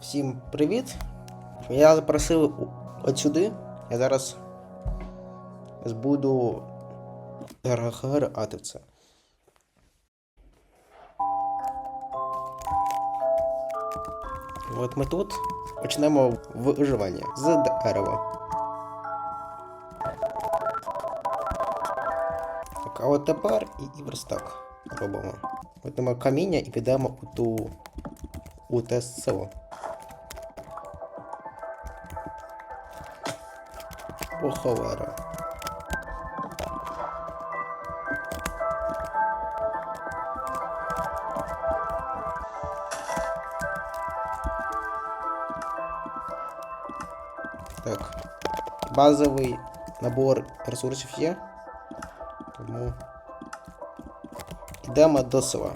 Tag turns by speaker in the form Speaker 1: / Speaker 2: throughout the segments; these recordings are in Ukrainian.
Speaker 1: Всім привіт! Я запросив от сюди. Я зараз буду грати це. От ми тут почнемо виживання з дерева. Так, а от тепер і, і верстак робимо. Візьмемо каміння і підемо у ту у те село. О, холера. Так. Базовий набор ресурсів є. Тому йдемо до села.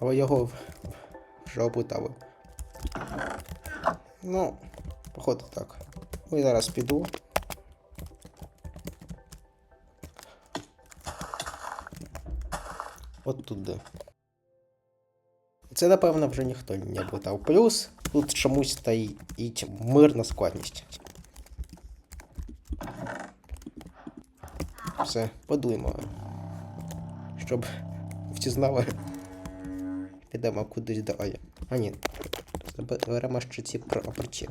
Speaker 1: Але його вже опитали. Ну, походу так. Ну і зараз піду. От туди. Це, напевно, вже ніхто не питав. Плюс тут чомусь стоїть мирна складність. Все, подуємо. Щоб всі знали. Підемо кудись далі. А ні. Заберемо ще ці прапорці.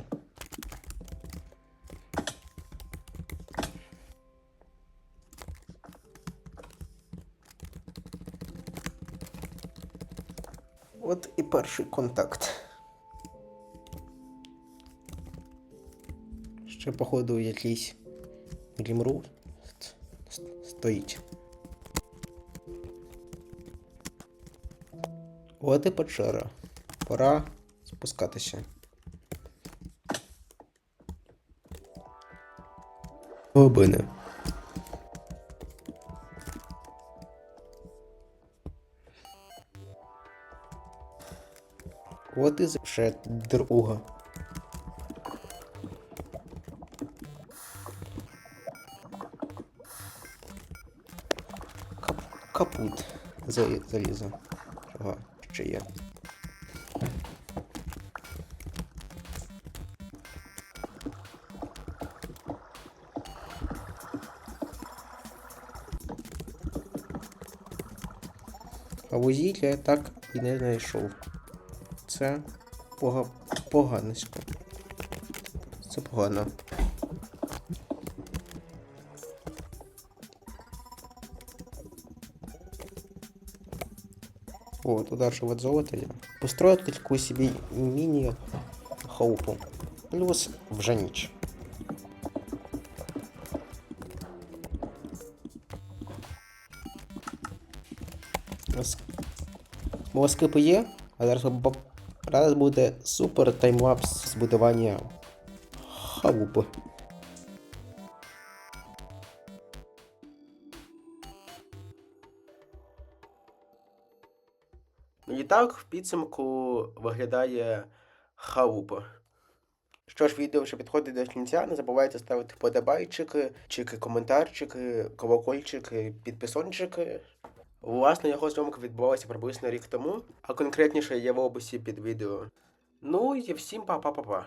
Speaker 1: От і перший контакт. Ще, походу, якийсь грімру стоїть. От і печера. Пора спускатися. Глибини. От і ще друга. Кап капут залізо. Чого ще є? А вузілля я так і не знайшов. Це пога... поганисько. Це погано. О, тут даже вот золото є. Построїть таку собі міні-хаупу. Плюс вже ніч. Ось Москипи є, а зараз, бо- зараз буде супер таймлапс збудування халупи. І так в підсумку виглядає халупа. Що ж, відео вже підходить до кінця. Не забувайте ставити подобайчики, чики, коментарчики, колокольчики, підписончики. Власне, його зйомка відбувалася приблизно рік тому, а конкретніше є в описі під відео. Ну і всім па-па-па-па.